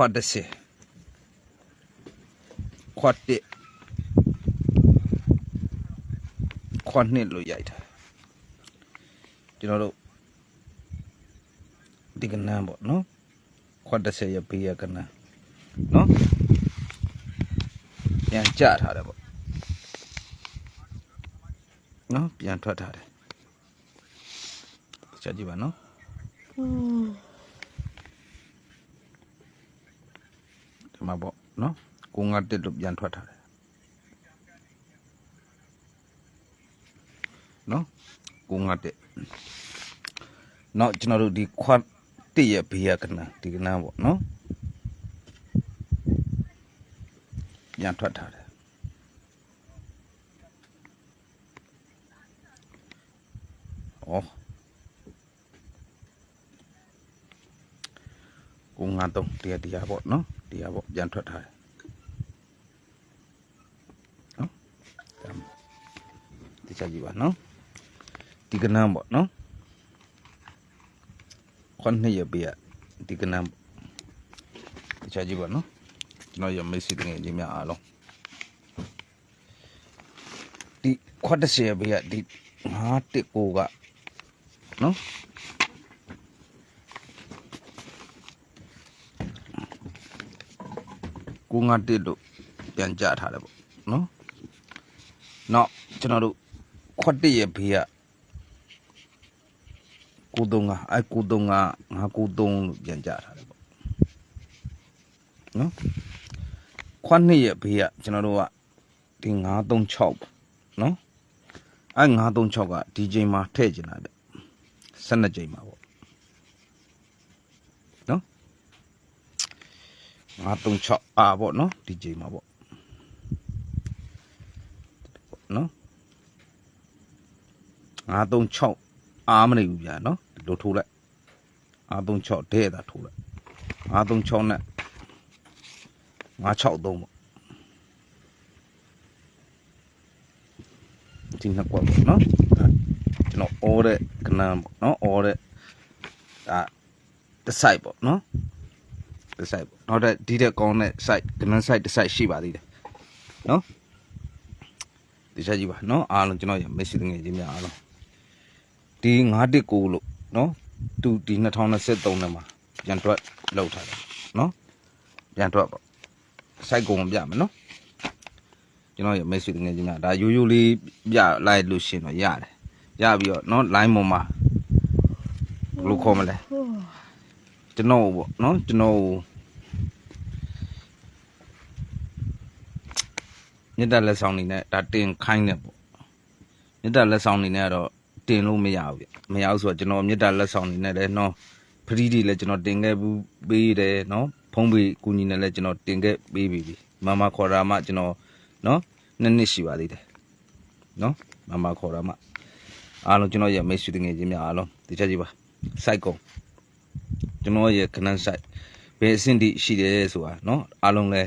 ခွတ်30ခွတ်1ခွတ်2လို့ရိုက်ထားကျွန်တော်တို့ဒီကနန်းပေါ့နော်ခွတ်30ရပေးရကနန်းနော်ပြန်ကြထားတယ်ပေါ့နော်ပြန်ထွက်ထားတယ်ချက်ကြည့်ပါနော် ဒီမှာပေါ့နော်ကိုငါတက်လို့ပြန်ထွက်ထားတယ်နော်ကိုငါတက်နောက်ကျွန်တော်တို့ဒီခွတ်တက်ရဲ့ဘေးရကနဒီကနပေါ့နော်ပြန်ထွက်ထားတယ်ဩကိုငါတော့တရားတရားပေါ့နော် တရားပေါ့ပြန်ထွက်ထားတယ်နော်ဒီချက်ကြည့်ပါနော်ဒီကနန်းပေါ့နော်ခွန်နှစ်ရပြဒီကနန်းဒီချက်ကြည့်ပါနော်ကျွန်တော်ရမေးစီတငယ်ချင်းများအားလုံးဒီခွတ်တစ်စီရပြဒီငါတစ်ကိုကနော် ကိုငါတစ်လို့ပြန်ကြထားတယ်ပေါ့နော်နောက်ကျွန်တော်တို့ခွတ်တစ်ရဲ့ဘေးကကိုတုံးကအဲကိုတုံးကငါကိုတုံးလို့ပြန်ကြထားတယ်ပေါ့နော်ခွတ်နှစ်ရဲ့ဘေးကကျွန်တော်တို့ကဒီ936ပေါ့နော်အဲ936ကဒီချိန်မှာထည့်ကျင်တာဗျ12ချိန်မှာပေါ့ 936အာပေါ့နော်ဒီချိန်မှာပေါ့နော်936အာမနေဘူးဗျာနော်ဒီလိုထိုးလိုက်936တဲ့တာထိုးလိုက်936နဲ့963ပေါ့ဒီနှစ်ကွက်ပေါ့နော်ကျွန်တော်အော်တဲ့ကနန်းပေါ့နော်အော်တဲ့ဒါတစ်ဆိုင်ပေါ့နော် ဒီ site ပေါ့နောက်တဲ့ဒီတဲ့ကောင်းတဲ့ site ကနန်း site တစ် site ရှိပါသေးတယ်နော်ဒီချက်ကြီးပါနော်အားလုံးကျွန်တော်ရမရှိငယ်ချင်းများအားလုံးဒီ919လို့နော်သူဒီ2023နဲ့မှာပြန်တွက်လောက်ထားတယ်နော်ပြန်တွက်ပေါ့ site ကုန်ပြမယ်နော်ကျွန်တော်ရမရှိငယ်ချင်းများဒါရိုးရိုးလေးပြလိုက်လို့ရှရင်တော့ရတယ်ရပြီးတော့နော် line ပေါ်မှာဘယ်လိုခေါ်မလဲကျွန်တော်ပေါ့နော်ကျွန်တော် မြစ်တက်လက်ဆောင်နေနဲ့ဒါတင်ခိုင်းတယ်ပေါ့မြစ်တက်လက်ဆောင်နေနဲ့ကတော့တင်လို့မရဘူးဗျမရဘူးဆိုတော့ကျွန်တော်မြစ်တက်လက်ဆောင်နေနဲ့လည်းနော်ဖရီဒီလည်းကျွန်တော်တင်ခဲ့ဘူးပေးတယ်နော်ဖုံးပေးကူညီနဲ့လည်းကျွန်တော်တင်ခဲ့ပေးပြီမမခေါ်တာမှကျွန်တော်နော်နှစ်နှစ်ရှိပါသေးတယ်နော်မမခေါ်တာမှအားလုံးကျွန်တော်ရဲ့မိတ်ဆွေတငယ်ချင်းများအားလုံးဒီချက်ကြီးပါစိုက်ကုန် ကျွန်တော်ရဲ့ခဏဆိုင်ဘယ်အဆင့်တိရှိတယ်ဆိုတာเนาะအားလုံးလဲ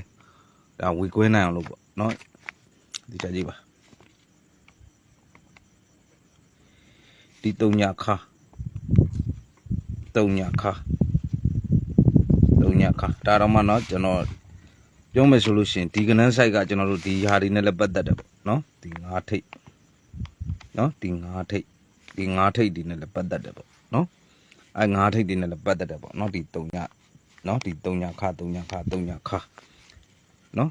ဒါဝေကွဲနိုင်အောင်လို့ပေါ့เนาะ ဒီကြကြည့်ပါဒီတုံညာခါတုံညာခါတုံညာခါဒါတော့မှเนาะကျွန်တော်ပြောမယ်ဆိုလို့ရှိရင်ဒီကနန်းဆိုင်ကကျွန်တော်တို့ဒီဟာတွေနဲ့လည်းပတ်သက်တယ်ပေါ့เนาะဒီငါးထိတ်เนาะဒီငါးထိတ်ဒီငါးထိတ်ဒီနဲ့လည်းပတ်သက်တယ်ပေါ့เนาะ အဲငါးထိပ်တွေနဲ့လည်းပတ်သက်တယ်ပေါ့နော်ဒီတုံညနော်ဒီတုံညခတုံညခတုံညခနော်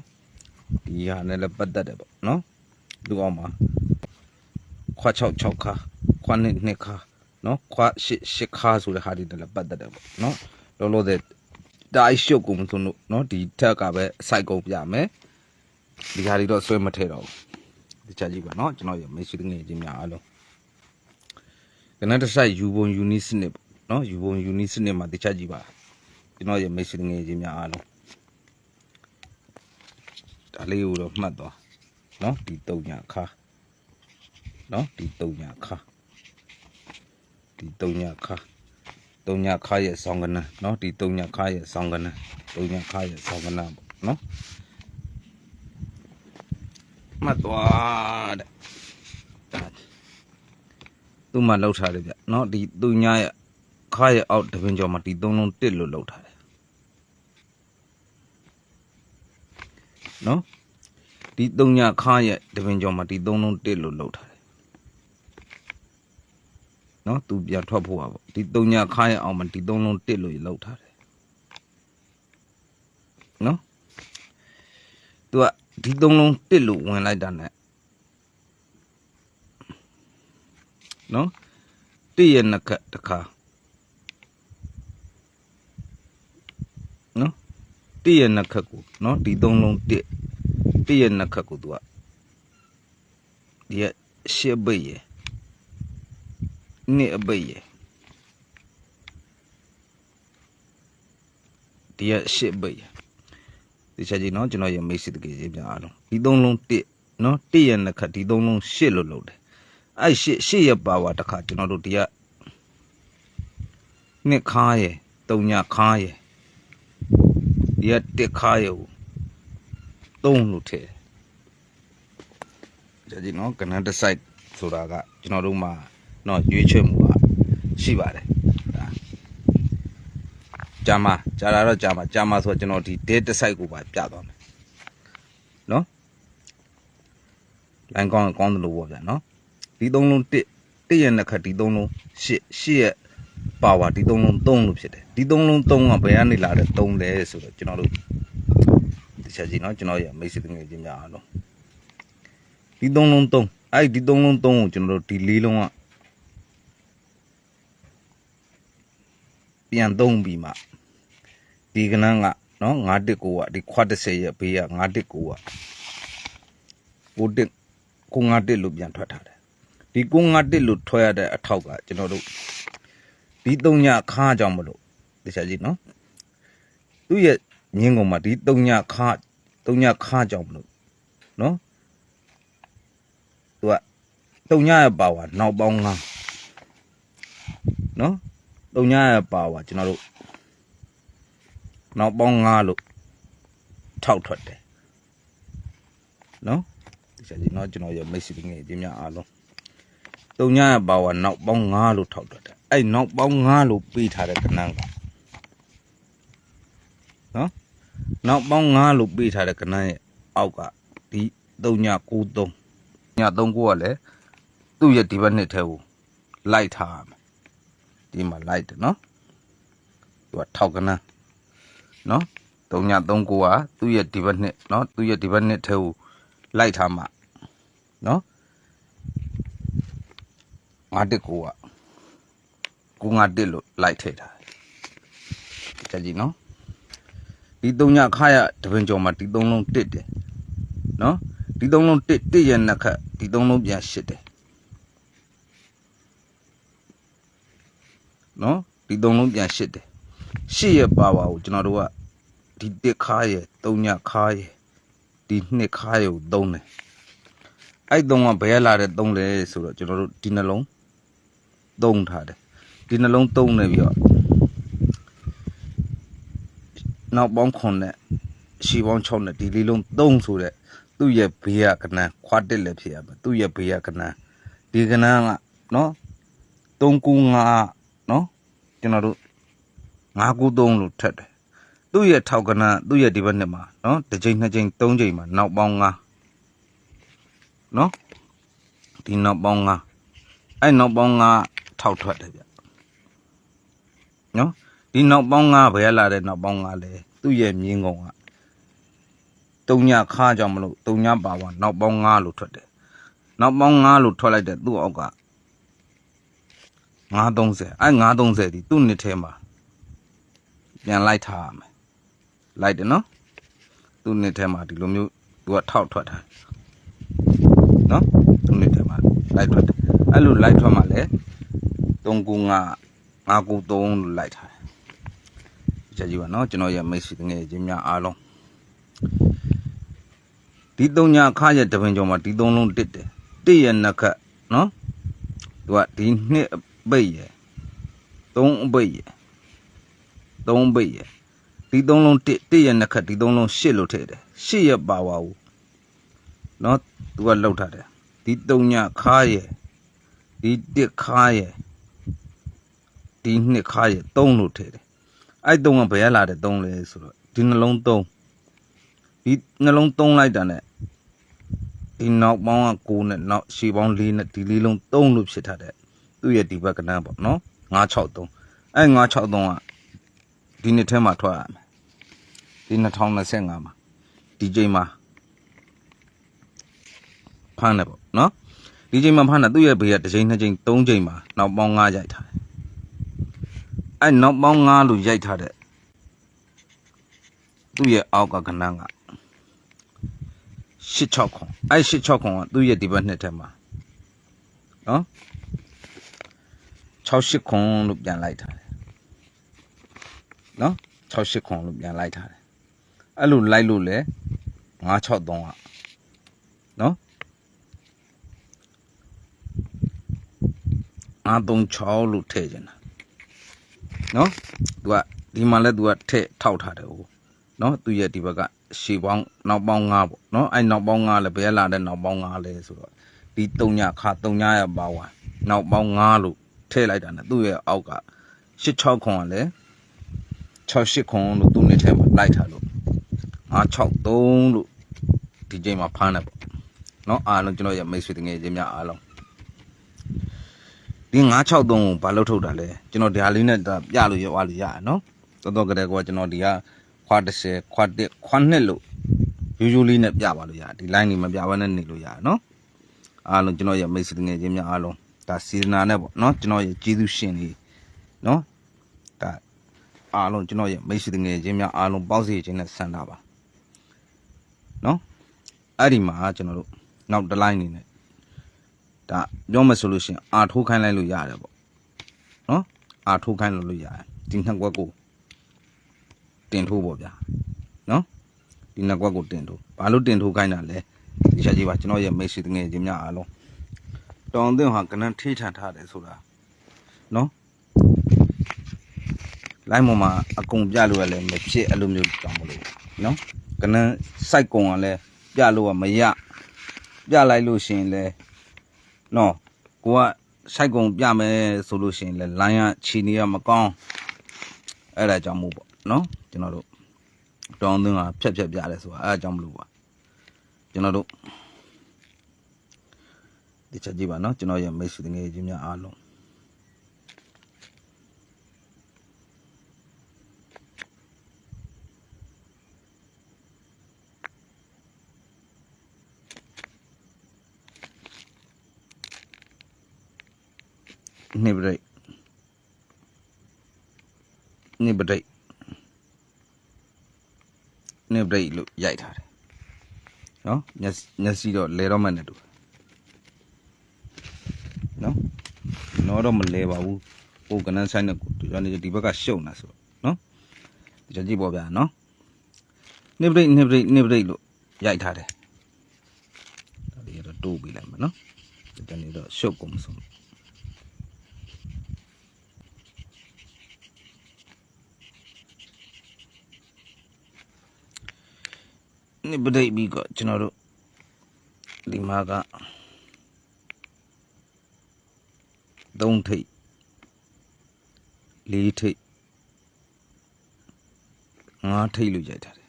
ဒီဟာနဲ့လည်းပတ်သက်တယ်ပေါ့နော်လူအောင်မှာခွာ6 6ခခွာ2 2ခနော်ခွာ8 8ခဆိုတဲ့ဟာတွေနဲ့လည်းပတ်သက်တယ်ပေါ့နော်လောလောဆယ်ဒါအရှုပ်ကုန်ဆိုလို့နော်ဒီထက်ကပဲစိုက်ကုန်ပြမယ်ဒီဟာတွေတော့ဆွဲမထည့်တော့ဘူးဒီချက်ကြည့်ပါနော်ကျွန်တော်ရမရှိတငယ်ချင်းများအားလုံးကနတစ်ဆိုင်ယူပုံယူနီးစနစ်ပေါ့နော်ယူပုံယူနီးစနစ်မှာတခြားကြည့်ပါကျွန်တော်ရဲ့မိတ်ဆွေငယ်ချင်းများအားလုံး ဒါလေးကိုတော့မှတ်သွားနော်ဒီတုံညာခါနော်ဒီတုံညာခါဒီတုံညာခါတုံညာခါရဲ့ဆောင်းကနန်းနော်ဒီတုံညာခါရဲ့ဆောင်းကနန်းတုံညာခါရဲ့ဆောင်းကနန်းပေါ့နော်မှတ်သွားတဲ့ဒါသူ့မှာလောက်ထားတယ်ဗျနော်ဒီသူညာရဲ့ခါရဲ့အောက်တပင်ကျော်မှာဒီသုံးလုံးတစ်လို့လောက်ထားတယ် နော်ဒီတုံညခါရဲ့တပင်ကျော်မှာဒီသုံးလုံးတစ်လို့လောက်ထားတယ်နော်သူပြန်ထွက်ဖို့ပါပေါ့ဒီတုံညခါရဲ့အောင်မှာဒီသုံးလုံးတစ်လို့လောက်ထားတယ်နော်သူကဒီသုံးလုံးတစ်လို့ဝင်လိုက်တာ ਨੇ နော်တစ်ရဲ့နှစ်ခက်တစ်ခါနော် တစ်ရဲ့နှစ်ခက်ကိုနော်ဒီသုံးလုံးတစ်တစ်ရဲ့နှစ်ခက်ကိုသူကဒီရဲ့ရှစ်ပိတ်ရဲ့နှစ်အပိတ်ရဲ့ဒီရဲ့ရှစ်ပိတ်ရဲ့ဒီချက်ကြီးနော်ကျွန်တော်ရဲ့မိတ်ဆွေတကယ်ကြီးပြအားလုံးဒီသုံးလုံးတစ်နော်တစ်ရဲ့နှစ်ခက်ဒီသုံးလုံးရှစ်လို့လုပ်တယ်အဲ့ရှေ့ရှေ့ရပါဝါတစ်ခါကျွန်တော်တို့ဒီကနှစ်ခါရယ်တုံညာခါရယ် ဒီကတစ်ခါရယ်ကိုသုံးလို့ထည့်တယ်ဒါကြီးနော်ကနန်တဆိုင်ဆိုတာကကျွန်တော်တို့မှာနော်ရွေးချယ်မှုကရှိပါတယ်ဒါဂျာမာဂျာလာတော့ဂျာမာဂျာမာဆိုတော့ကျွန်တော်ဒီ date site ကိုပါပြသွားမယ်နော်လိုင်းကောင်းကောင်းတယ်လို့ပေါ့ဗျာနော်ဒီသုံးလုံး1 1ရဲ့နှစ်ခတ်ဒီသုံးလုံး8 8ရဲ့ ပါဝါဒီသုံးလုံး3လို့ဖြစ်တယ်ဒီသုံးလုံး3ကဘယ်ကနေလာတဲ့3လဲဆိုတော့ကျွန်တော်တို့ဒီချက်ကြီးเนาะကျွန်တော်ရဲ့မိတ်ဆွေငယ်ချင်းများအားလုံးဒီသုံးလုံး3အဲ့ဒီသုံးလုံး3ကိုကျွန်တော်တို့ဒီလေးလုံးကပြန်သုံးပြီးမှဒီကနန်းကเนาะ9တက်ကိုကဒီခွတ်30ရဲ့ဘေးက9တက်ကိုကကိုတက်ကို9တက်လို့ပြန်ထွက်ထားတယ် ဒီကိုငါတစ်လို့ထွက်ရတဲ့အထောက်ကကျွန်တော်တို့ ဒီသုံးညခါကြောင့်မလို့တခြားကြီးနော်သူ့ရဲ့ညင်းကုန်မှာဒီသုံးညခါသုံးညခါကြောင့်မလို့နော်သူကသုံးညရဲ့ပါဝါနောက်ပေါင်းငါနော်သုံးညရဲ့ပါဝါကျွန်တော်တို့နောက်ပေါင်းငါလို့ထောက်ထွက်တယ်နော်တခြားကြီးနော်ကျွန်တော်ရဲ့မိတ်ဆွေငယ်ချင်းများအားလုံးတုံညာရဲ့ပါဝါနောက်ပေါင်း9လို့ထောက်တတ်တယ် အဲ့နောက်ပေါင်း9လို့ပေးထားတဲ့ကဏ္ဍကနော်နောက်ပေါင်း9လို့ပေးထားတဲ့ကဏ္ဍရဲ့အောက်ကဒီတုံညာ93ညာ39ကလည်းသူ့ရဲ့ဒီဘက်နှစ်ထဲကိုလိုက်ထားရမယ်ဒီမှာလိုက်တယ်နော်သူကထောက်ကဏ္ဍနော်တုံညာ39ကသူ့ရဲ့ဒီဘက်နှစ်နော်သူ့ရဲ့ဒီဘက်နှစ်ထဲကိုလိုက်ထားမှာနော်ငါတက် ကိုကကိုငါတက်လို့လိုက်ထည့်တာကြကြည့်နော်ဒီသုံးညခါရတပင်ကျော်မှာဒီသုံးလုံးတက်တယ်နော်ဒီသုံးလုံးတက်တက်ရနှစ်ခတ်ဒီသုံးလုံးပြန်ရှစ်တယ်နော်ဒီသုံးလုံးပြန်ရှစ်တယ်ရှစ်ရပါပါကိုကျွန်တော်တို့ကဒီတက်ခါရသုံးညခါရဒီနှစ်ခါရကိုသုံးတယ်အဲ့သုံးကဘယ်လာတဲ့သုံးလဲဆိုတော့ကျွန်တော်တို့ဒီနှလုံးသုံးထားတယ် ဒီနှလုံးသုံးနေပြီးတော့နောက်ပေါင်းခွန်နဲ့ရှီပေါင်း6နဲ့ဒီလေးလုံးသုံးဆိုတဲ့သူ့ရဲ့ဘေးကကနန်းခွားတက်လည်းဖြစ်ရမယ်သူ့ရဲ့ဘေးကကနန်းဒီကနန်းကနော်3ကူ5နော်ကျွန်တော်တို့5ကူ3လို့ထက်တယ်သူ့ရဲ့ထောက်ကနန်းသူ့ရဲ့ဒီဘက်နှစ်မှာနော်တစ်ချိန်နှစ်ချိန်သုံးချိန်မှာနောက်ပေါင်း5နော်ဒီနောက်ပေါင်း5အဲ့နောက်ပေါင်း5ထောက်ထွက်တယ်ဗျ နော်ဒီနောက်ပေါင်းငါဘယ်လာတဲ့နောက်ပေါင်းငါလဲသူ့ရဲ့မြင်းကုံကတုံညာခါကြောင့်မလို့တုံညာပါဝါနောက်ပေါင်းငါလို့ထွက်တယ်နောက်ပေါင်းငါလို့ထွက်လိုက်တဲ့သူ့အောက်က930အဲ930ဒီသူ့နှစ်ထဲမှာပြန်လိုက်ထားရမယ်လိုက်တယ်နော်သူ့နှစ်ထဲမှာဒီလိုမျိုးသူကထောက်ထွက်တာနော်သူ့နှစ်ထဲမှာလိုက်ထွက်တယ်အဲ့လိုလိုက်ထွက်မှလည်း395 993လို့လိုက်ထားတယ်ချက်ကြီးပါနော်ကျွန်တော်ရဲ့မိတ်ဆွေငယ်ချင်းများအားလုံးဒီသုံးညာခါရဲ့တပင်ကျော်မှာဒီသုံးလုံးတစ်တယ်တစ်ရဲ့နှစ်ခတ်နော်သူကဒီနှစ်အပိတ်ရဲ့သုံးအပိတ်ရဲ့သုံးပိတ်ရဲ့ဒီသုံးလုံးတစ်တစ်ရဲ့နှစ်ခတ်ဒီသုံးလုံးရှစ်လို့ထည့်တယ်ရှစ်ရဲ့ပါဝါကိုနော်သူကလောက်ထားတယ်ဒီသုံးညာခါရဲ့ဒီတစ်ခါရဲ့ ဒီနှစ်ခါရဲ့3လို့ထည့်တယ်အဲ့3ကဘယ်ရလာတဲ့3လဲဆိုတော့ဒီနှလုံး3ဒီနှလုံးသုံးလိုက်တာနဲ့ဒီနောက်ပေါင်းက9နဲ့နောက်ရှေ့ပေါင်း4နဲ့ဒီလေးလုံး3လို့ဖြစ်ထားတဲ့သူ့ရဲ့ဒီဘက်ကနန်းပေါ့နော်963အဲ963ကဒီနှစ်ထဲမှာထွက်ရမယ်ဒီ2025မှာဒီချိန်မှာဖမ်းတယ်ပေါ့နော်ဒီချိန်မှာဖမ်းတာသူ့ရဲ့ဘေးကတစ်ချိန်နှစ်ချိန်သုံးချိန်မှာနောက်ပေါင်း9ရိုက်ထားတယ် အဲနောက်ပေါင်း9လို့ရိုက်ထားတဲ့သူ့ရဲ့အောက်ကကနန်းက86ခွန်အဲ86ခွန်ကသူ့ရဲ့ဒီဘက်နှစ်ထဲမှာနော်68ခွန်လို့ပြန်လိုက်ထားတယ်နော်68ခွန်လို့ပြန်လိုက်ထားတယ်အဲ့လိုလိုက်လို့လေ963ကနော်936လို့ထည့်ခြင်းတာ နော်သူကဒီမှာလဲသူကထည့်ထောက်ထားတယ်ဟိုနော်သူရဲ့ဒီဘက်ကရှေပေါင်းနောက်ပေါင်း9ပေါ့နော်အဲ့နောက်ပေါင်း9လဲဘယ်လာတဲ့နောက်ပေါင်း9လဲဆိုတော့ဒီ3ညခါ3ညရပါဝါနောက်ပေါင်း9လို့ထည့်လိုက်တာ ਨੇ သူ့ရဲ့အောက်က86ခွန်ကလည်း68ခွန်လို့သူ့နေထဲမှာလိုက်ထားလို့963လို့ဒီချိန်မှာဖမ်းတယ်ပေါ့နော်အားလုံးကျွန်တော်ရဲ့မိတ်ဆွေတငယ်ချင်းများအားလုံး ဒီ963ကိုဘာလို့ထုတ်တာလဲကျွန်တော်ဒီဟာလေးနဲ့ဒါပြလို့ရသွားလို့ရတယ်နော်တော်တော်ကတည်းကကျွန်တော်ဒီကခွာ30ခွာ1ခွာ2လို့ယူယူလေးနဲ့ပြပါလို့ရတယ်ဒီ line နေမပြဘဲနဲ့နေလို့ရတယ်နော်အားလုံးကျွန်တော်ရဲ့မိတ်ဆွေတငယ်ချင်းများအားလုံးဒါစီဇနာနဲ့ပေါ့နော်ကျွန်တော်ရဲ့ကျေးဇူးရှင်တွေနော်ဒါအားလုံးကျွန်တော်ရဲ့မိတ်ဆွေတငယ်ချင်းများအားလုံးပေါင်းစီခြင်းနဲ့ဆန္ဒပါနော်အဲ့ဒီမှာကျွန်တော်တို့နောက်တစ် line နေနဲ့ ဒါပြောမှဆိုလို့ရှိရင်အာထိုးခိုင်းလိုက်လို့ရတယ်ပေါ့နော်အာထိုးခိုင်းလို့လို့ရတယ်ဒီနှစ်ကွက်ကိုတင်ထိုးပေါ့ဗျာနော်ဒီနှစ်ကွက်ကိုတင်ထိုးဘာလို့တင်ထိုးခိုင်းတာလဲဒီချက်ကြီးပါကျွန်တော်ရဲ့မိတ်ဆွေတငယ်ချင်းများအားလုံးတောင်သင်းဟာကနန်းထိထန်ထားတယ်ဆိုတာနော်လိုင်းပေါ်မှာအကုန်ပြလို့ရလဲမဖြစ်အဲ့လိုမျိုးတောင်မလို့နော်ကနန်းစိုက်ကုံကလည်းပြလို့ကမရပြလိုက်လို့ရှရင်လဲ နော်ကိုကစိုက်ကုံပြမယ်ဆိုလို့ရှရင်လဲလိုင်းကခြီနေရမကောင်းအဲ့ဒါကြောင့်မို့ပေါ့နော်ကျွန်တော်တို့တောင်သင်းဟာဖြက်ဖြက်ပြတယ်ဆိုတာအဲ့ဒါကြောင့်မလို့ပါကျွန်တော်တို့ဒီချက်ကြည့်ပါနော်ကျွန်တော်ရဲ့မိတ်ဆွေငယ်ချင်းများအားလုံး နေပရိတ်နေပရိတ်နေပရိတ်လို့ရိုက်ထားတယ်နော်မျက်မျက်စိတော့လဲတော့မှနဲ့တူနော်တော့တော့မလဲပါဘူးကိုကနန်းဆိုင်နဲ့ကိုဒီကနေဒီဘက်ကရှုံနေတာဆိုတော့နော်ဒီကြည့်ပေါ်ဗျာနော်နေပရိတ်နေပရိတ်နေပရိတ်လို့ရိုက်ထားတယ်ဒါလေးတော့တိုးပေးလိုက်မယ်နော်ဒီကနေတော့ရှုပ်ကုန်မဆုံး နိပဒိတ်ပြီးတော့ကျွန်တော်တို့ဒီမှာကသုံးထိပ်လေးထိပ်ငါးထိပ်လို့ရိုက်ထားတယ်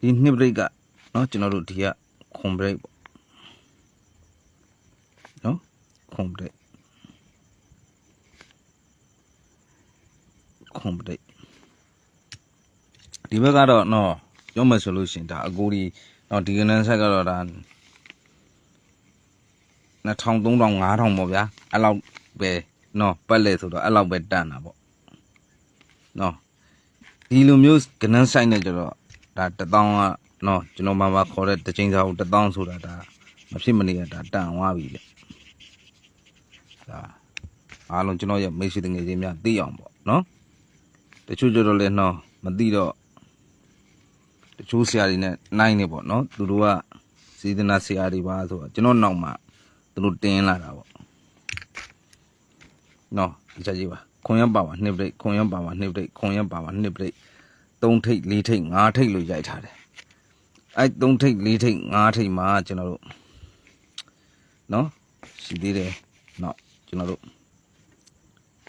ဒီနှစ်ပရိတ်ကเนาะကျွန်တော်တို့ဒီကခွန်ပရိတ်ပေါ့เนาะခွန်ပရိတ်ခွန်ပရိတ်ဒီဘက်ကတော့เนาะ ပြောမယ်ဆိုလို့ရှိရင်ဒါအကူဒီတော့ဒီကနန်းဆက်ကတော့ဒါ2000 3000 5000ပေါ့ဗျာအဲ့လောက်ပဲနော်ပတ်လေဆိုတော့အဲ့လောက်ပဲတန်တာပေါ့နော်ဒီလိုမျိုးကနန်းဆိုင်နဲ့ကျတော့ဒါ1000ကနော်ကျွန်တော်မှမခေါ်တဲ့တချင်းစာကို1000ဆိုတာဒါမဖြစ်မနေရဒါတန်သွားပြီလေဒါအားလုံးကျွန်တော်ရဲ့မိတ်ဆွေတငယ်ချင်းများသိအောင်ပေါ့နော်တချို့ကျတော့လည်းနော်မသိတော့ တချိုးဆရာတွေနဲ့နိုင်နေပေါ့နော်သူတို့ကစေတနာဆရာတွေပါဆိုတော့ကျွန်တော်နောက်မှသူတို့တင်းလာတာပေါ့နော်ဒီချက်ကြီးပါခွန်ရပါပါနှစ်ပရိတ်ခွန်ရပါပါနှစ်ပရိတ်ခွန်ရပါပါနှစ်ပရိတ်သုံးထိပ်လေးထိပ်ငါးထိပ်လို့ရိုက်ထားတယ်အဲသုံးထိပ်လေးထိပ်ငါးထိပ်မှာကျွန်တော်တို့နော်ရှိသေးတယ်နော်ကျွန်တော်တို့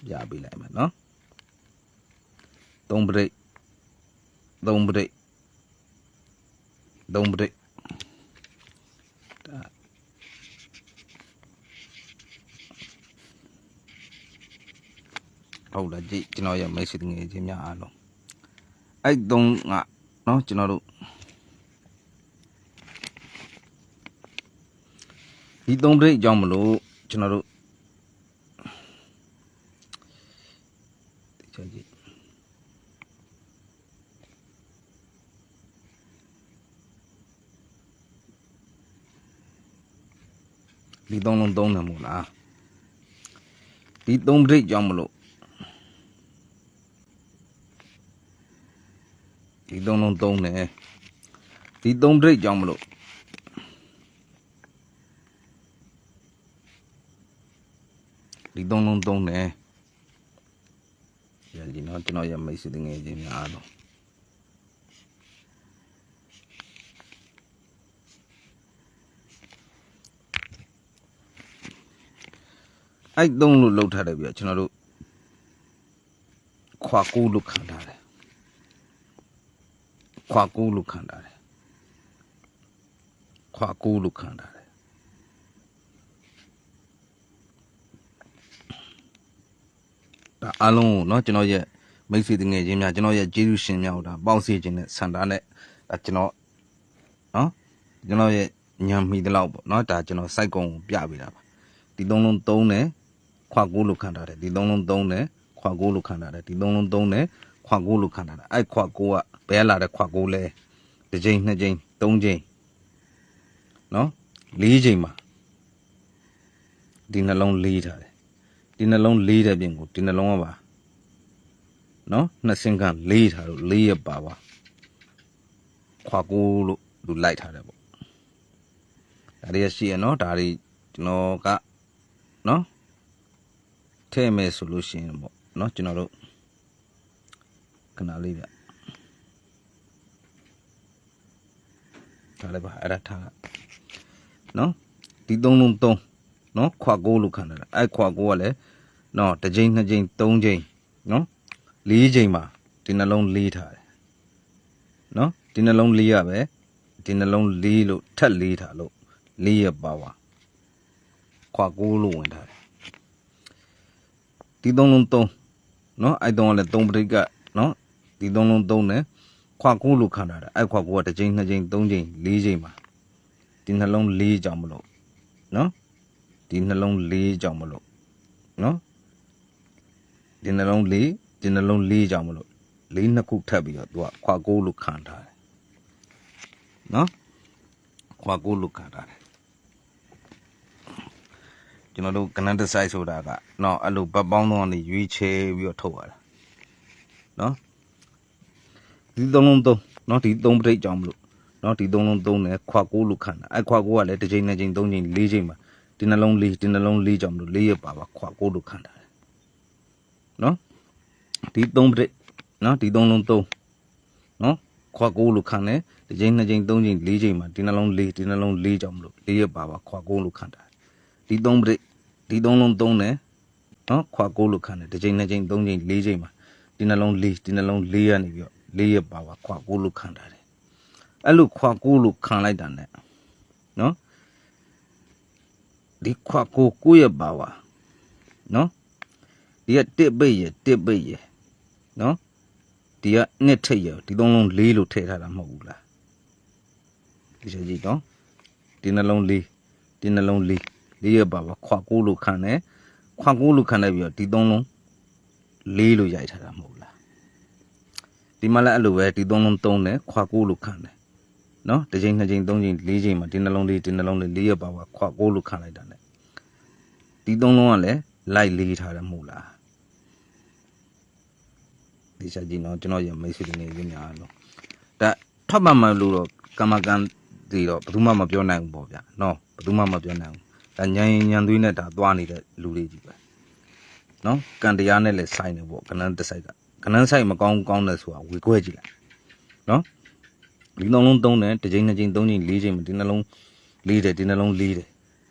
ပြပေးလိုက်မယ်နော်သုံးပရိတ်သုံးပရိတ် သုံးပရိတ်ဒါဟုတ်လားကြည့်ကျွန်တော်ရဲ့မိတ်ဆွေတငယ်ချင်းများအားလုံးအဲ့သုံးကနော်ကျွန်တော်တို့ဒီသုံးပရိတ်အကြောင်းမလို့ကျွန်တော်တို့ဒီချက်ကြည့်ဒီ သုံးလုံးသုံးတယ်မို့လားဒီသုံးပရိတ်အကြောင်းမလို့ဒီသုံးလုံးသုံးတယ်ဒီသုံးပရိတ်အကြောင်းမလို့ဒီသုံးလုံးသုံးတယ်ရည်နော်ကျွန်တော်ရမိတ်ဆွေတငယ်ချင်းများအားလုံး အဲ့သုံးလို့လောက်ထားတယ်ပြကျွန်တော်တို့ခွာကူးလို့ခံထားတယ်ခွာကူးလို့ခံထားတယ်ခွာကူးလို့ခံထားတယ်ဒါအားလုံးကိုเนาะကျွန်တော်ရဲ့မိတ်ဆွေတငယ်ချင်းများကျွန်တော်ရဲ့ကျေးဇူးရှင်များကိုဒါပေါင်းစည်းခြင်းနဲ့ဆန္ဒနဲ့ဒါကျွန်တော်เนาะကျွန်တော်ရဲ့ညံမိတလောက်ပေါ့เนาะဒါကျွန်တော်စိုက်ကုံကိုပြပေးတာပါဒီသုံးလုံးသုံးတယ် ခွာကိုးလို့ခံထားတယ်ဒီသုံးလုံးသုံးတယ်ခွာကိုးလို့ခံထားတယ်ဒီသုံးလုံးသုံးတယ်ခွာကိုးလို့ခံထားတယ်အဲ့ခွာကိုးကဘယ်လာတဲ့ခွာကိုးလဲတစ်ကြိမ်နှစ်ကြိမ်သုံးကြိမ်နော်လေးကြိမ်မှာဒီနှလုံးလေးထားတယ်ဒီနှလုံးလေးတဲ့ပြင်ကိုဒီနှလုံးကပါနော်နှစ်စင်ကလေးထားလို့လေးရပါပါခွာကိုးလို့လူလိုက်ထားတယ်ပေါ့ဒါတွေရှိရနော်ဒါတွေကျွန်တော်ကနော် ထဲ့မယ်ဆိုလို့ရှိရင်ပေါ့နော်ကျွန်တော်တို့ခဏလေးဗျဒါလည်းပါအဲ့ဒါထားနော်ဒီသုံးလုံးသုံးနော်ခွာကိုလို့ခံတယ်အဲ့ခွာကိုကလည်းနော်တစ်ချိန်နှစ်ချိန်သုံးချိန်နော်လေးချိန်မှာဒီနှလုံးလေးထားတယ်နော်ဒီနှလုံးလေးရပဲဒီနှလုံးလေးလို့ထက်လေးထားလို့လေးရပါဝါခွာကိုလို့ဝင်ထားတယ် ဒီသုံးလုံးသုံးနော်အဲ့တုံးကလည်းသုံးပရိကနော်ဒီသုံးလုံးသုံးတယ်ခွာကိုလို့ခံထားတာအဲ့ခွာကိုကတစ်ချိန်နှစ်ချိန်သုံးချိန်လေးချိန်မှာဒီနှလုံးလေးကြောင်မလို့နော်ဒီနှလုံးလေးကြောင်မလို့နော်ဒီနှလုံးလေးဒီနှလုံးလေးကြောင်မလို့လေးနှစ်ခုထပ်ပြီးတော့သူကခွာကိုလို့ခံထားတယ်နော်ခွာကိုလို့ခံထားတယ် ကျွန်တော်တို့ကနန်တဆိုင်ဆိုတာကနော်အဲ့လိုဘတ်ပေါင်းတော့နေရွေးချယ်ပြီးတော့ထုတ်ရတာနော်ဒီသုံးလုံးသုံးနော်ဒီသုံးပဋိတ်ကြောင်မလို့နော်ဒီသုံးလုံးသုံးတယ်ခွာကိုလို့ခံတာအဲ့ခွာကိုကလည်းတစ်ချိန်နှစ်ချိန်သုံးချိန်လေးချိန်မှာဒီနှလုံးလေးဒီနှလုံးလေးကြောင်မလို့လေးရပါပါခွာကိုလို့ခံတာတယ်နော်ဒီသုံးပဋိတ်နော်ဒီသုံးလုံးသုံးနော်ခွာကိုလို့ခံတယ်တစ်ချိန်နှစ်ချိန်သုံးချိန်လေးချိန်မှာဒီနှလုံးလေးဒီနှလုံးလေးကြောင်မလို့လေးရပါပါခွာကိုလို့ခံတာဒီသုံးပဋိတ် ဒီသုံးလုံးသုံးတယ်နော်ခွာကိုလို့ခံတယ်တစ်ချိန်နှစ်ချိန်သုံးချိန်လေးချိန်မှာဒီနှလုံးလေးဒီနှလုံးလေးရနေပြီးတော့လေးရပါပါခွာကိုလို့ခံတာတယ်အဲ့လိုခွာကိုလို့ခံလိုက်တာ ਨੇ နော်ဒီခွာကိုကိုရပါဝါနော်ဒီကတစ်ပိတ်ရတစ်ပိတ်ရနော်ဒီကနှစ်ထိတ်ရဒီသုံးလုံးလေးလို့ထည့်ထားတာမဟုတ်ဘူးလားဒီချက်ကြည့်နော်ဒီနှလုံးလေးဒီနှလုံးလေး လေးရပါပါခွာကိုလို့ခံတယ်ခွာကိုလို့ခံတယ်ပြီးတော့ဒီသုံးလုံးလေးလို့ရိုက်ထားတာမဟုတ်လားဒီမှာလည်းအဲ့လိုပဲဒီသုံးလုံးသုံးတယ်ခွာကိုလို့ခံတယ်နော်တစ်ချိန်နှစ်ချိန်သုံးချိန်လေးချိန်မှာဒီနှလုံးလေးဒီနှလုံးလေးလေးရပါပါခွာကိုလို့ခံလိုက်တာ ਨੇ ဒီသုံးလုံးကလည်းလိုက်လေးထားတယ်မဟုတ်လားဒီချက်ကြီးနော်ကျွန်တော်ရမိတ်ဆွေတွေနေရများလို့ဒါထပ်မှမလို့တော့ကမ္မကန်ဒီတော့ဘယ်သူမှမပြောနိုင်ဘူးပေါ့ဗျာနော်ဘယ်သူမှမပြောနိုင်ဘူး ဒါညံညံသွေးနဲ့ဒါသွားနေတဲ့လူတွေကြီးပဲနော်ကန်တရားနဲ့လည်းဆိုင်နေပေါ့ကနန်းတစ်ဆိုင်ကကနန်းဆိုင်မကောင်းကောင်းတယ်ဆိုတာဝေခွဲကြည့်လိုက်နော်ဒီနှလုံးသုံးတယ်တစ်ချိန်နှစ်ချိန်သုံးချိန်လေးချိန်ဒီနှလုံးလေးတယ်ဒီနှလုံးလေးတယ်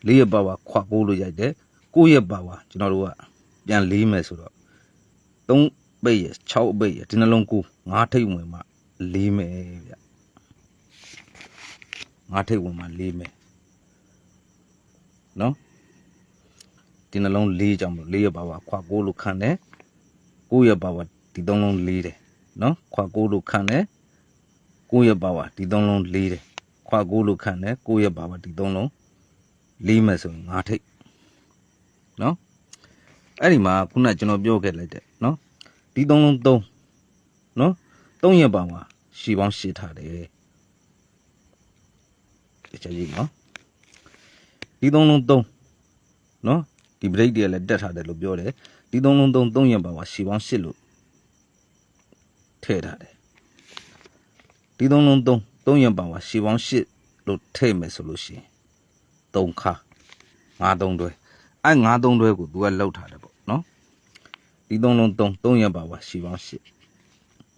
လေးရပါပါခွာပိုးလို့ရိုက်တယ်ကိုယ့်ရဲ့ပါဝါကျွန်တော်တို့ကပြန်လေးမယ်ဆိုတော့3ပိတ်ရ6ပိတ်ရဒီနှလုံးကို9ထိတ်ဝင်မှလေးမယ်ဗျငါးထိပ်ဝင်မှာလေးမယ် နော်ဒီနှလုံးလေးကြောင့်မလို့လေးရပါပါခွာကိုလို့ခံတယ်ကိုရပါပါဒီသုံးလုံးလေးတယ်နော်ခွာကိုလို့ခံတယ်ကိုရပါပါဒီသုံးလုံးလေးတယ်ခွာကိုလို့ခံတယ်ကိုရပါပါဒီသုံးလုံးလေးမယ်ဆိုရင်ငါးထိပ်နော်အဲ့ဒီမှာခုနကကျွန်တော်ပြောခဲ့လိုက်တယ်နော်ဒီသုံးလုံးသုံးနော်သုံးရပါပါရှီပေါင်းရှစ်ထားတယ်ဒီချက်ကြီးနော် ဒီသုံးလုံးသုံးနော်ဒီဘရိတ်တွေကလည်းတက်ထားတယ်လို့ပြောတယ်ဒီသုံးလုံးသုံးသုံးရပါပါရှီပေါင်းရှစ်လို့ထည့်ထားတယ်ဒီသုံးလုံးသုံးသုံးရပါပါရှီပေါင်းရှစ်လို့ထည့်မယ်ဆိုလို့ရှိရင်သုံးခါငါးသုံးတွဲအဲ့ငါးသုံးတွဲကိုသူကလောက်ထားတယ်ပေါ့နော်ဒီသုံးလုံးသုံးသုံးရပါပါရှီပေါင်းရှစ်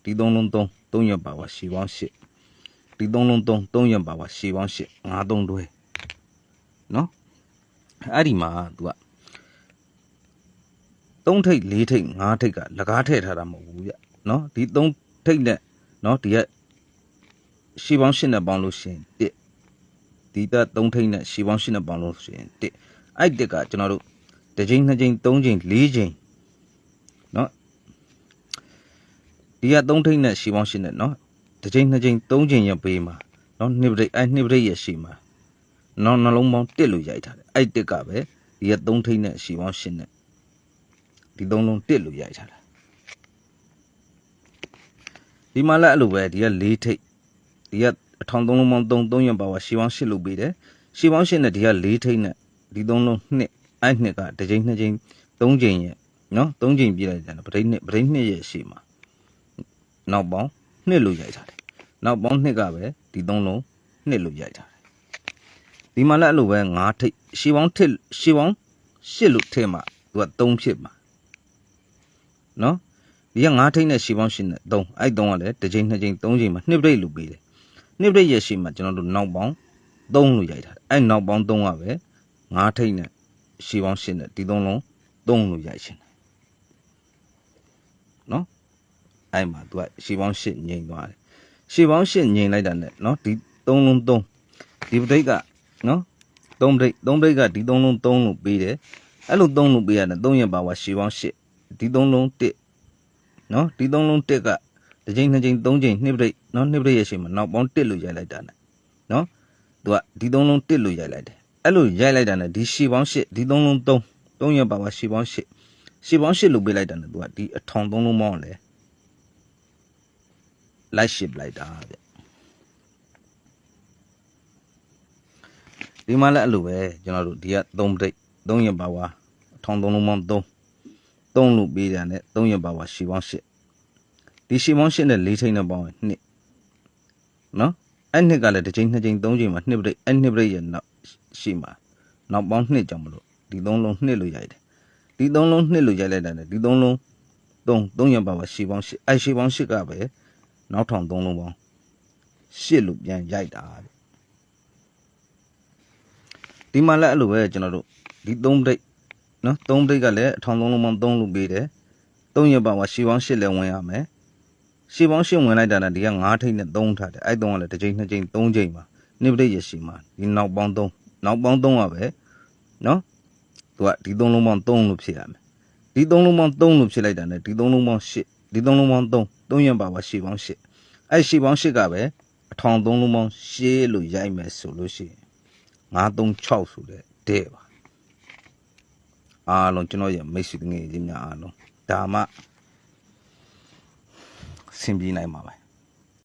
ဒီသုံးလုံးသုံးသုံးရပါပါရှီပေါင်းရှစ်ဒီသုံးလုံးသုံးသုံးရပါပါရှီပေါင်းရှစ်ငါးသုံးတွဲနော် အဲ့ဒီမှာသူကသုံးထိပ်လေးထိပ်ငါးထိပ်ကလကားထည့်ထားတာမဟုတ်ဘူးဗျနော်ဒီသုံးထိပ်နဲ့နော်ဒီကရှီပေါင်းရှစ်နဲ့ပေါင်းလို့ရှိရင်တစ်ဒီကသုံးထိပ်နဲ့ရှီပေါင်းရှစ်နဲ့ပေါင်းလို့ရှိရင်တစ်အဲ့တစ်ကကျွန်တော်တို့တစ်ချိန်နှစ်ချိန်သုံးချိန်လေးချိန်နော်ဒီကသုံးထိပ်နဲ့ရှီပေါင်းရှစ်နဲ့နော်တစ်ချိန်နှစ်ချိန်သုံးချိန်ရပေးမှာနော်နှစ်ပရိတ်အဲ့နှစ်ပရိတ်ရရှိမှာနော်နှလုံးပေါင်းတစ်လို့ရိုက်ထားတယ် အဲ့တစ်ကပဲဒီကသုံးထိပ်နဲ့ရှီပေါင်းရှစ်နဲ့ဒီသုံးလုံးတစ်လို့ရိုက်ထားတာဒီမှာလည်းအဲ့လိုပဲဒီကလေးထိပ်ဒီကအထောင်သုံးလုံးပေါင်း3 3ရပါဝါရှီပေါင်း8လို့ပေးတယ်ရှီပေါင်း8နဲ့ဒီကလေးထိပ်နဲ့ဒီသုံးလုံးနှစ်အဲ့နှစ်ကတစ်ချိန်နှစ်ချိန်သုံးချိန်ရဲ့နော်သုံးချိန်ပြည့်လိုက်တယ်ပရိတ်နှစ်ပရိတ်နှစ်ရဲ့ရှေ့မှာနောက်ပေါင်းနှစ်လို့ရိုက်ထားတယ်နောက်ပေါင်းနှစ်ကပဲဒီသုံးလုံးနှစ်လို့ရိုက်ထားတယ် ဒီမှာလည်းအဲ့လိုပဲ9ထိပ်ရှီပေါင်းထစ်ရှီပေါင်း8လို့ထဲမှာသူက3ဖြစ်မှာနော်ဒီက9ထိပ်နဲ့ရှီပေါင်း8နဲ့3အဲ့3ကလည်းတစ်ချိန်နှစ်ချိန်3ချိန်မှာနှစ်ပရိတ်လို့ပေးတယ်နှစ်ပရိတ်ရဲ့ရှေ့မှာကျွန်တော်တို့နောက်ပေါင်း3လို့ရိုက်ထားတယ်အဲ့နောက်ပေါင်း3ကပဲ9ထိပ်နဲ့ရှီပေါင်း8နဲ့ဒီသုံးလုံး3လို့ရိုက်ရှင်တယ်နော်အဲ့မှာသူကရှီပေါင်း8ငိမ့်သွားတယ်ရှီပေါင်း8ငိမ့်လိုက်တာနဲ့နော်ဒီ3လုံး3ဒီပရိတ်က နော်3ပရိတ်3ပရိတ်ကဒီ3လုံး3လို့ပေးတယ်အဲ့လို3လို့ပေးရတယ်3ရက်ပါဝါရှီပေါင်း8ဒီ3လုံး1နော်ဒီ3လုံး1ကတစ်ချိန်နှစ်ချိန်သုံးချိန်နှစ်ပရိတ်နော်နှစ်ပရိတ်ရဲ့ရှေ့မှာနောက်ပေါင်း1လို့ရိုက်လိုက်တာနဲ့နော်သူကဒီ3လုံး1လို့ရိုက်လိုက်တယ်အဲ့လိုရိုက်လိုက်တာနဲ့ဒီရှီပေါင်း8ဒီ3လုံး3 3ရက်ပါပါရှီပေါင်း8ရှီပေါင်း8လို့ပေးလိုက်တာနဲ့သူကဒီအထောင်3လုံးပေါင်းလေလိုက်ရှစ်လိုက်တာဗျ ဒီမှာလည်းအဲ့လိုပဲကျွန်တော်တို့ဒီက3ပရိတ်3ရက်ပါပါအထောင်3လုံးပေါင်း3 3လို့ပေးတာနဲ့3ရက်ပါပါရှီပေါင်း8ဒီရှီပေါင်း8နဲ့4ထိန်းနဲ့ပေါင်းရင်2နော်အဲ့နှစ်ကလည်းတစ်ချိန်နှစ်ချိန်သုံးချိန်မှာနှစ်ပရိတ်အဲ့နှစ်ပရိတ်ရဲ့နောက်ရှိမှာနောက်ပေါင်း2ကြောင့်မလို့ဒီ3လုံး2လို့ရိုက်တယ်ဒီ3လုံး2လို့ရိုက်လိုက်တာနဲ့ဒီ3လုံး3 3ရက်ပါပါရှီပေါင်း8အဲ့ရှီပေါင်း8ကပဲနောက်ထောင်3လုံးပေါင်း8လို့ပြန်ရိုက်တာဗျ ဒီမှာလည်းအဲ့လိုပဲကျွန်တော်တို့ဒီ3ပရိတ်နော်3ပရိတ်ကလည်းအထောင်3လုံးပေါင်း3လို့ပေးတယ်3ရက်ပါပါရှီပေါင်း8လည်းဝင်ရမယ်ရှီပေါင်း8ဝင်လိုက်တာနဲ့ဒီက9ထိပ်နဲ့3ထားတယ်အဲ့3ကလည်းတစ်ချိန်နှစ်ချိန်3ချိန်ပါနိပရိတ်ရရှိမှာဒီနောက်ပေါင်း3နောက်ပေါင်း3ကပဲနော်သူကဒီ3လုံးပေါင်း3လို့ဖြစ်ရမယ်ဒီ3လုံးပေါင်း3လို့ဖြစ်လိုက်တာနဲ့ဒီ3လုံးပေါင်း8ဒီ3လုံးပေါင်း3 3ရက်ပါပါရှီပေါင်း8အဲ့ရှီပေါင်း8ကပဲအထောင်3လုံးပေါင်း8လို့ရိုက်မယ်ဆိုလို့ရှိရင် 936ဆိုတဲ့တဲ့ပါအားလုံးကျွန်တော်ရဲ့မိတ်ဆွေငယ်ချင်းများအားလုံးဒါမှဆင်ပြေနိုင်မှာပါ